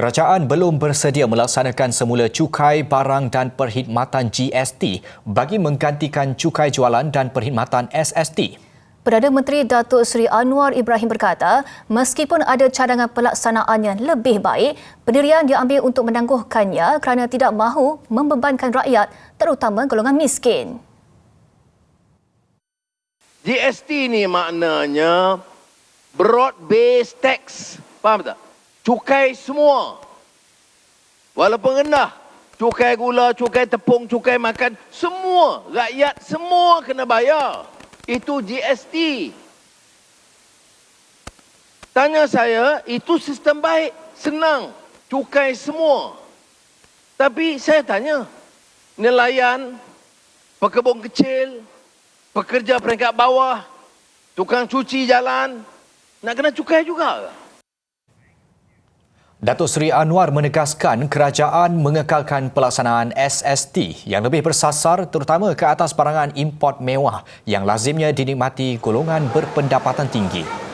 Kerajaan belum bersedia melaksanakan semula cukai barang dan perkhidmatan GST bagi menggantikan cukai jualan dan perkhidmatan SST. Perdana Menteri Datuk Seri Anwar Ibrahim berkata, meskipun ada cadangan pelaksanaannya lebih baik, pendirian diambil untuk menangguhkannya kerana tidak mahu membebankan rakyat, terutama golongan miskin. GST ni maknanya broad based tax. Faham tak? Cukai semua. Walaupun rendah. Cukai gula, cukai tepung, cukai makan. Semua. Rakyat semua kena bayar. Itu GST. Tanya saya, itu sistem baik. Senang. Cukai semua. Tapi saya tanya, nelayan, pekebun kecil, pekerja peringkat bawah, tukang cuci jalan, nak kena cukai juga ke? Datuk Seri Anwar menegaskan kerajaan mengekalkan pelaksanaan SST yang lebih bersasar terutama ke atas barangan import mewah yang lazimnya dinikmati golongan berpendapatan tinggi.